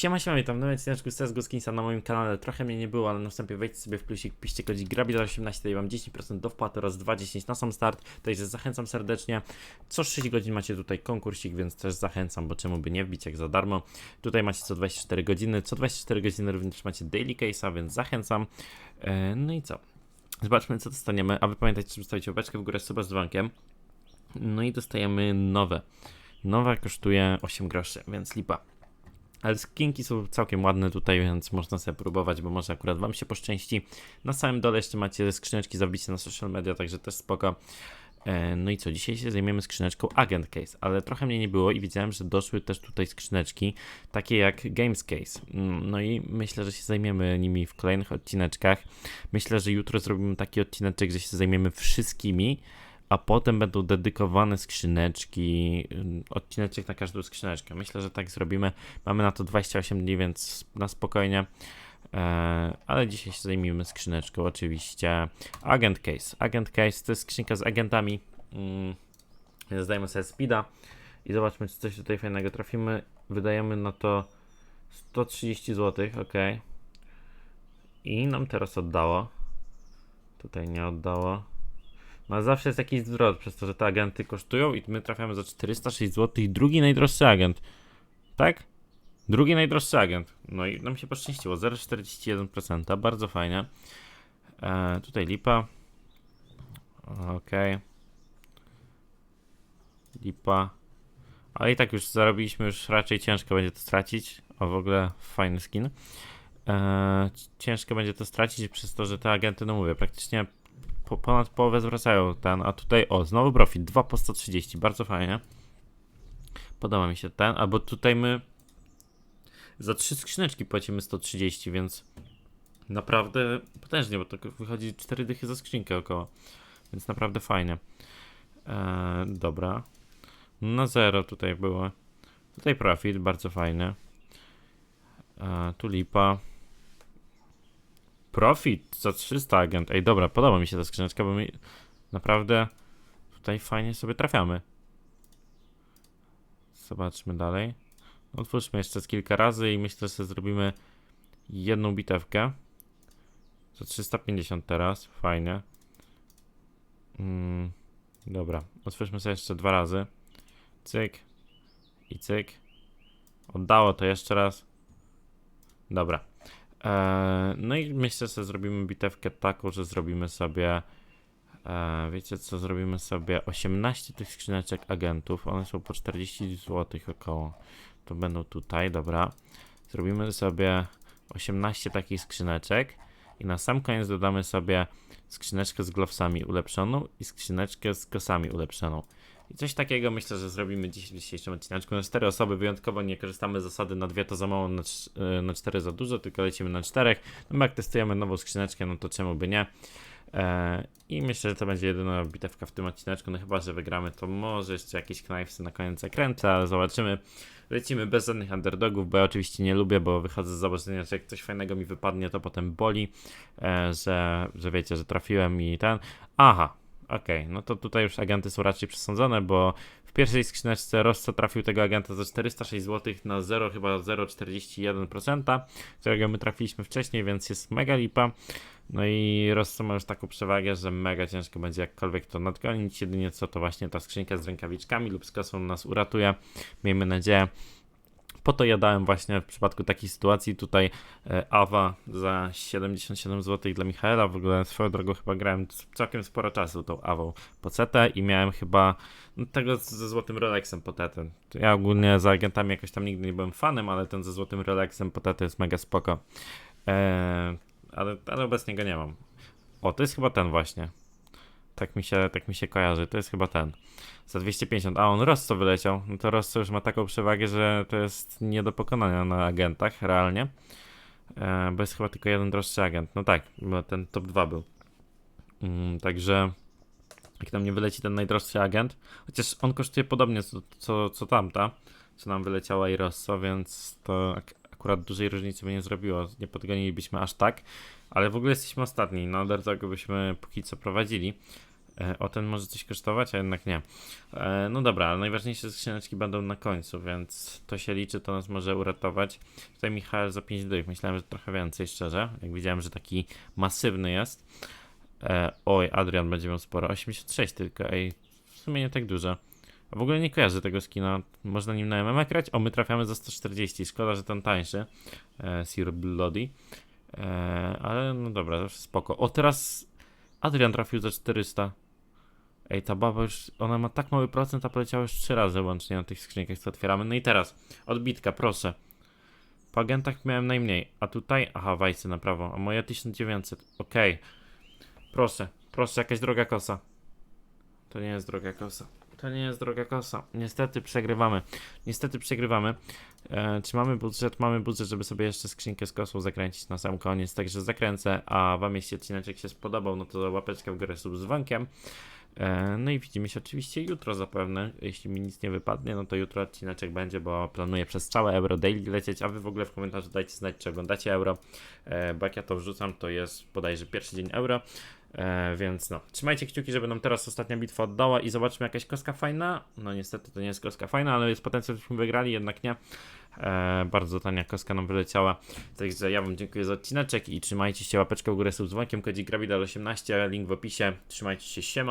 Siema, siema, witam w nowym odcineczku z CSGO Skinsa na moim kanale. Trochę mnie nie było, ale na wstępie wejdźcie sobie w plusik, piszcie kodzik GRABIL18, daję wam 10% do wpłaty oraz 2,10 na sam start. Także zachęcam serdecznie. Co 6 godzin macie tutaj konkursik, więc też zachęcam, bo czemu by nie wbić jak za darmo. Tutaj macie co 24 godziny, co 24 godziny również macie daily case'a, więc zachęcam. E, no i co? Zobaczmy co dostaniemy, a wy pamiętajcie, żeby zostawić łapeczkę w górę suba z dzwonkiem. No i dostajemy nowe. Nowa kosztuje 8 groszy, więc lipa. Ale skinki są całkiem ładne tutaj, więc można sobie próbować, bo może akurat wam się poszczęści. Na samym dole jeszcze macie skrzyneczki zabicie na social media, także też spoko. E, No i co, dzisiaj się zajmiemy skrzyneczką Agent Case, ale trochę mnie nie było i widziałem, że doszły też tutaj skrzyneczki, takie jak Games Case. Mm, No i myślę, że się zajmiemy nimi w kolejnych odcineczkach. Myślę, że jutro zrobimy taki odcineczek, że się zajmiemy wszystkimi, a potem będą dedykowane skrzyneczki, ym, odcineczek na każdą skrzyneczkę. Myślę, że tak zrobimy. Mamy na to 28 dni, więc na spokojnie. E, ale dzisiaj się zajmijmy skrzyneczką, oczywiście. Agent Case. Agent Case to jest skrzynka z agentami. Mm, zdajemy sobie speeda i zobaczmy, czy coś tutaj fajnego trafimy. Wydajemy na to 130 zł, ok. I nam teraz oddało. Tutaj nie oddało. No zawsze jest jakiś zwrot przez to, że te agenty kosztują i my trafiamy za 406 zł drugi najdroższy agent. Tak? Drugi najdroższy agent. No i nam się poszczęściło. 0,41%. Bardzo fajnie. E, tutaj lipa. Okej. Lipa. Ale i tak już zarobiliśmy, już raczej ciężko będzie to stracić. O, w ogóle fajny skin. E, ciężko będzie to stracić przez to, że te agenty, no mówię, praktycznie po, ponad połowę zwracają ten, a tutaj, o, znowu profit, 2 po 130, bardzo fajnie. Podoba mi się ten, albo tutaj my za trzy skrzyneczki płacimy 130, więc naprawdę potężnie, bo to wychodzi 4 dychy za skrzynkę około, więc naprawdę fajnie. E, dobra. Na zero tutaj było. Tutaj profit, bardzo fajny. E, tu lipa. Profit za 300 agent. Ej, dobra, podoba mi się ta skrzyneczka, bo my naprawdę tutaj fajnie sobie trafiamy. Zobaczmy dalej. Otwórzmy jeszcze kilka razy i myślę, że zrobimy jedną bitewkę. Za 350 teraz. Fajnie. Mm, dobra. Otwórzmy sobie jeszcze dwa razy. Cyk. I cyk. Oddało to jeszcze raz. Dobra. Eee, no i myślę, że zrobimy bitewkę taką, że zrobimy sobie. E, wiecie co, zrobimy sobie 18 tych skrzyneczek agentów. One są po 40 zł około. To będą tutaj, dobra. Zrobimy sobie 18 takich skrzyneczek. I na sam koniec dodamy sobie skrzyneczkę z glowsami ulepszoną i skrzyneczkę z kosami ulepszoną. I coś takiego myślę, że zrobimy dziś w dzisiejszym odcineczku. Na 4 osoby wyjątkowo nie korzystamy z zasady na dwie to za mało, na, y, na 4 za dużo, tylko lecimy na 4. No bo jak testujemy nową skrzyneczkę, no to czemu by nie. E, I myślę, że to będzie jedyna bitewka w tym odcineczku. No chyba, że wygramy, to może jeszcze jakieś knifesy na koniec zakręcę, ale zobaczymy. Lecimy bez żadnych underdogów, bo ja oczywiście nie lubię, bo wychodzę z założenia, że jak coś fajnego mi wypadnie, to potem boli, e, że, że wiecie, że trafiłem i ten. Aha, okej, no to tutaj już agenty są raczej przesądzone, bo w pierwszej skrzyneczce Rosso trafił tego agenta za 406 zł na 0, chyba 0,41%, którego my trafiliśmy wcześniej, więc jest mega lipa. No i Rosso ma już taką przewagę, że mega ciężko będzie jakkolwiek to nadgonić. Jedynie co to właśnie ta skrzynka z rękawiczkami lub z nas uratuje. Miejmy nadzieję. Po to ja dałem właśnie w przypadku takiej sytuacji tutaj e, Awa za 77 zł dla Michaela. W ogóle swoją drogą chyba grałem całkiem sporo czasu tą Awą po CT i miałem chyba no, tego ze złotym Rolexem po TT. Ja ogólnie za agentami jakoś tam nigdy nie byłem fanem, ale ten ze złotym Rolexem po TT jest mega spoko. E, ale, ale obecnie go nie mam. O, to jest chyba ten właśnie. Tak mi się, tak mi się kojarzy, to jest chyba ten. Za 250. A on Rosso wyleciał. No to Rosso już ma taką przewagę, że to jest nie do pokonania na agentach realnie. E, bo jest chyba tylko jeden droższy agent. No tak, bo ten top 2 był. Mm, także jak nam nie wyleci ten najdroższy agent, chociaż on kosztuje podobnie co, co, co tamta, co nam wyleciała i Rosso, więc to ak- akurat dużej różnicy by nie zrobiło. Nie podgonilibyśmy aż tak, ale w ogóle jesteśmy ostatni. No, Underdog byśmy póki co prowadzili. E, o ten może coś kosztować, a jednak nie. E, no dobra, ale najważniejsze skrzyneczki będą na końcu, więc to się liczy, to nas może uratować. Tutaj Michał za 5 dych, myślałem, że trochę więcej, szczerze. Jak widziałem, że taki masywny jest. E, oj, Adrian będzie miał sporo. 86 tylko, ej, w sumie nie tak dużo. W ogóle nie kojarzę tego skina. Można nim na MMA grać? O, my trafiamy za 140. Szkoda, że ten tańszy. E, Sir Bloody. E, ale no dobra, spoko. O, teraz Adrian trafił za 400. Ej, ta baba już, ona ma tak mały procent, a poleciała już 3 razy łącznie na tych skrzynkach, co otwieramy. No i teraz, odbitka, proszę. Po agentach miałem najmniej, a tutaj, aha, wajsy na prawo, a moja 1900, okej. Proszę, proszę, jakaś droga kosa. To nie jest droga kosa. To nie jest droga kosa. Niestety przegrywamy. Niestety przegrywamy. E, czy mamy budżet? Mamy budżet, żeby sobie jeszcze skrzynkę z kosą zakręcić na sam koniec. Także zakręcę, a wam jeśli odcineczek się spodobał, no to łapeczkę w górę z dzwonkiem. E, no i widzimy się oczywiście jutro zapewne. Jeśli mi nic nie wypadnie, no to jutro odcineczek będzie, bo planuję przez całe Euro Daily lecieć, a wy w ogóle w komentarzu dajcie znać, czy oglądacie Euro. E, bo jak ja to wrzucam, to jest bodajże pierwszy dzień Euro. E, więc no, trzymajcie kciuki, żeby nam teraz ostatnia bitwa oddała i zobaczmy jakaś koska fajna. No niestety to nie jest koska fajna, ale jest potencjał, żebyśmy wygrali, jednak nie. Bardzo tania koska nam wyleciała. Także ja wam dziękuję za odcineczek i trzymajcie się łapeczkę w górę z kodzik Gravidal18, link w opisie. Trzymajcie się, siema.